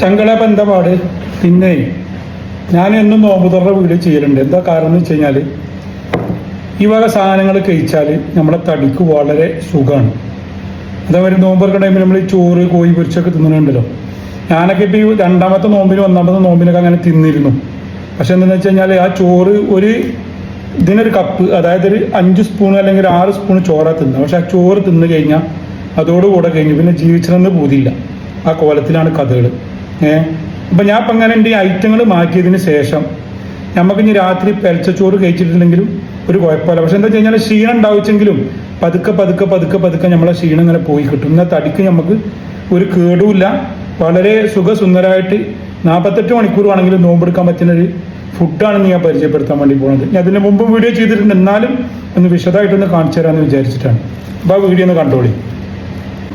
ചങ്കളപ്പം ബന്ധപാട് പിന്നെ ഞാൻ എന്നും നോമ്പുതുറ വീട് ചെയ്യലുണ്ട്. എന്താ കാരണം എന്ന് വെച്ച് കഴിഞ്ഞാൽ ഈ വക സാധനങ്ങൾ കഴിച്ചാൽ നമ്മുടെ തടിക്ക് വളരെ സുഖമാണ് അതേമാതിരി നോമ്പൊക്കെ ടൈമിൽ നമ്മൾ ചോറ് കോഴി പൊരിച്ചൊക്കെ തിന്നുന്നുണ്ടല്ലോ ഞാനൊക്കെ ഇപ്പോൾ ഈ രണ്ടാമത്തെ നോമ്പിനും ഒന്നാമത്തെ നോമ്പിനൊക്കെ അങ്ങനെ തിന്നിരുന്നു. പക്ഷെ എന്താണെന്ന് വെച്ച് കഴിഞ്ഞാൽ ആ ചോറ് ഒരു ഇതിനൊരു കപ്പ് അതായത് ഒരു അഞ്ച് സ്പൂൺ അല്ലെങ്കിൽ ഒരു ആറ് സ്പൂൺ ചോറാണ് തിന്നുക. പക്ഷെ ആ ചോറ് തിന്നു കഴിഞ്ഞാൽ അതോടുകൂടെ കഴിഞ്ഞ് പിന്നെ ജീവിച്ചണമെന്ന് പൂതിയില്ല. ആ കോലത്തിലാണ് കഥകൾ ഏഹ് അപ്പം ഞാൻ ഇപ്പം അങ്ങനെ എന്റെ ഐറ്റങ്ങൾ മാറ്റിയതിന് ശേഷം നമുക്ക് ഇനി രാത്രി പെരച്ചോറ് കഴിച്ചിട്ടുണ്ടെങ്കിലും ഒരു കുഴപ്പമില്ല. പക്ഷെ എന്താ വെച്ച് കഴിഞ്ഞാൽ ക്ഷീണം ഉണ്ടാവിച്ചെങ്കിലും പതുക്കെ പതുക്കെ പതുക്കെ പതുക്കെ നമ്മളെ ക്ഷീണം ഇങ്ങനെ പോയി കിട്ടും. എന്നാൽ തടിക്ക് നമുക്ക് ഒരു കേടുമില്ല. വളരെ സുഖസുന്ദരമായിട്ട് നാൽപ്പത്തെട്ട് മണിക്കൂർ ആണെങ്കിലും നോമ്പെടുക്കാൻ പറ്റുന്ന ഒരു ഫുഡാണ് ഞാൻ പരിചയപ്പെടുത്താൻ വേണ്ടി പോകുന്നത് ഞാൻ അതിന് മുമ്പ് വീഡിയോ ചെയ്തിട്ടുണ്ട്. എന്നാലും ഒന്ന് വിശദമായിട്ടൊന്ന് കാണിച്ചു തരാമെന്ന് വിചാരിച്ചിട്ടാണ്. അപ്പോൾ ആ വീഡിയോ ഒന്ന് കണ്ടോളി.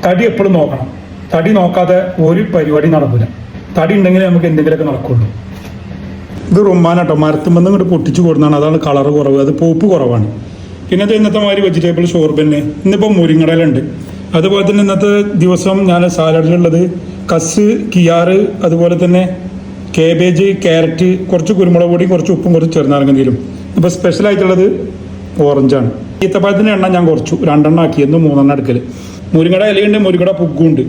തടി എപ്പോഴും നോക്കണം. തടി നോക്കാതെ ഒരു പരിപാടി നടക്കില്ല തടി ഉണ്ടെങ്കിൽ നമുക്ക് എന്തെങ്കിലുമൊക്കെ നടക്കുള്ളൂ. ഇത് റൊമാനാട്ടോ മരത്തുമ്പോൾ ഇങ്ങോട്ട് പൊട്ടിച്ചു കൊടുക്കുന്നതാണ് അതാണ് കളർ കുറവ്. അത് പൂപ്പ് കുറവാണ്. പിന്നെ അത് ഇന്നത്തെ മാതിരി വെജിറ്റബിൾ ഷോർബന്നെ. ഇന്നിപ്പോൾ മുരിങ്ങടലുണ്ട് അതുപോലെ തന്നെ ഇന്നത്തെ ദിവസം ഞാൻ സാലഡിലുള്ളത് കസ് കിയാറ് അതുപോലെ തന്നെ കേബേജ് ക്യാരറ്റ് കുറച്ച് കുരുമുളക് പൊടി കുറച്ച് ഉപ്പും കുറച്ച് ചെറുനാരങ്ങ നീരും. ഇപ്പോൾ സ്പെഷ്യൽ ആയിട്ടുള്ളത് ഓറഞ്ചാണ് ഈത്തപ്പഴത്തിന്റെ എണ്ണ ഞാൻ കുറച്ചു. രണ്ടെണ്ണം ആക്കി. എന്ന് മൂന്നെണ്ണം എടുക്കൽ മുരിങ്ങട ഇലയുണ്ട് മുരിങ്ങട പുഗുണ്ട്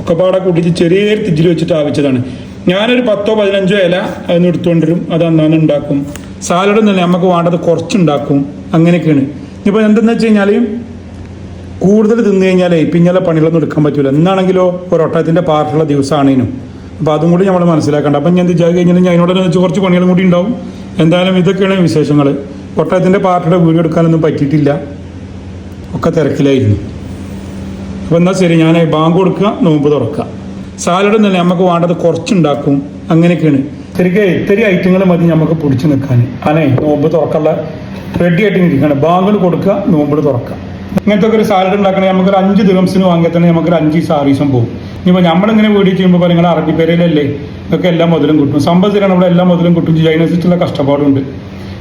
ഒക്കെ പാടെ കൂട്ടിച്ച് ചെറിയൊരു തിജിൽ വെച്ചിട്ട് ആവശ്യതാണ്. ഞാനൊരു പത്തോ പതിനഞ്ചോ ഇല അതിന് എടുത്തുകൊണ്ടിരും അത് അന്നാന്ന് ഉണ്ടാക്കും. സാലഡ് ഒന്നുമില്ല. നമുക്ക് വേണ്ടത് കുറച്ചുണ്ടാക്കും. അങ്ങനെയൊക്കെയാണ്. ഇപ്പോൾ എന്തെന്ന് വെച്ച് കഴിഞ്ഞാൽ കൂടുതൽ തിന്നു കഴിഞ്ഞാലേ പിന്നലെ പണികളൊന്നും എടുക്കാൻ പറ്റൂല. എന്നാണെങ്കിലോ ഒരൊട്ടത്തിന്റെ പാർട്ടുള്ള ദിവസമാണേനും. അപ്പോൾ അതും കൂടി നമ്മൾ മനസ്സിലാക്കേണ്ട. അപ്പം ഞാൻ ചെയ്ത് കഴിഞ്ഞാൽ ഞാൻ അതിനോട് വെച്ച് കുറച്ച് പണികളും കൂടി ഉണ്ടാവും. എന്തായാലും ഇതൊക്കെയാണ് വിശേഷങ്ങൾ ഒട്ടകത്തിന്റെ പാർട്ടിയുടെ വീഡിയോ എടുക്കാനൊന്നും പറ്റിയിട്ടില്ല. ഒക്കെ തിരക്കിലായിരുന്നു. അപ്പോൾ എന്നാൽ ശരി ഞാൻ ബാങ്ക് കൊടുക്കുക നോമ്പ് തുറക്കുക. സാലഡ് എന്നല്ല നമുക്ക് വേണ്ടത് കുറച്ചുണ്ടാക്കും അങ്ങനെയൊക്കെയാണ്. ശരിക്കും ഇത്തിരി ഐറ്റങ്ങൾ മതി നമുക്ക് പിടിച്ചു നിൽക്കാൻ. അനെ നോമ്പ് തുറക്കുള്ള റെഡി ആയിട്ട് ഇരിക്കണം. ബാങ്കിൽ കൊടുക്കുക നോമ്പ് തുറക്കുക. ഇങ്ങനത്തെ ഒരു സാലഡ് ഉണ്ടാക്കണമെങ്കിൽ നമുക്കൊരു അഞ്ച് ദിവസത്തിന് വാങ്ങിയാൽ തന്നെ നമുക്കൊരു അഞ്ച് സാരീസും പോകും. ഇനിയിപ്പോൾ നമ്മളിങ്ങനെ വീഡിയോ ചെയ്യുമ്പോൾ നിങ്ങൾ അറബി പേരയിലല്ലേ ഇതൊക്കെ എല്ലാ മുതലും കിട്ടും. സമ്പത്തിലാണ് ഇവിടെ എല്ലാം മുതലും കിട്ടും. ജൈനസിച്ചുള്ള കഷ്ടപ്പാടുണ്ട്.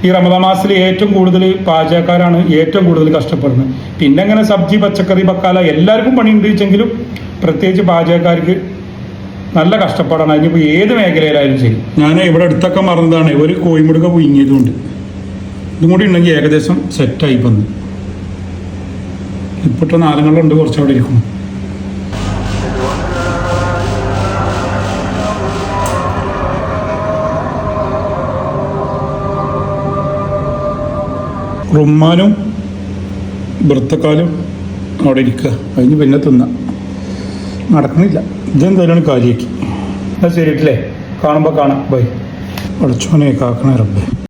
ഈ മാസത്തിൽ ഏറ്റവും കൂടുതൽ പാചകക്കാരാണ് ഏറ്റവും കൂടുതൽ കഷ്ടപ്പെടുന്നത്. പിന്നെ അങ്ങനെ സബ്ജി പച്ചക്കറി ബക്കാല എല്ലാവർക്കും പണി വെച്ചെങ്കിലും പ്രത്യേകിച്ച് പാചകക്കാർക്ക് നല്ല കഷ്ടപ്പാടാണ്. അതിനിപ്പോൾ ഏത് മേഖലയിലായാലും ശരി. ഞാൻ ഇവിടെ അടുത്തൊക്കെ മറന്നതാണ്. ഒരു കോയിമുടുക പുയിങ്ങിയതുകൊണ്ട് ഇതും കൂടി ഉണ്ടെങ്കിൽ ഏകദേശം സെറ്റായി വന്നു. ഇപ്പോഴത്തെ നാലങ്ങളുണ്ട് കുറച്ച് അവിടെ ഇരിക്കുന്നു. റുമ്മാനും വൃത്തക്കാലും അവിടെ ഇരിക്കുക. അതിന് പിന്നെ തിന്നാം. നടക്കുന്നില്ല ഇതെന്തായാലും കാര്യമാക്കി. എന്നാൽ ശരിയിട്ടില്ലേ കാണുമ്പോൾ കാണാം. ബൈ. അടച്ചോനെ കാക്കണേ റബ്ബേ.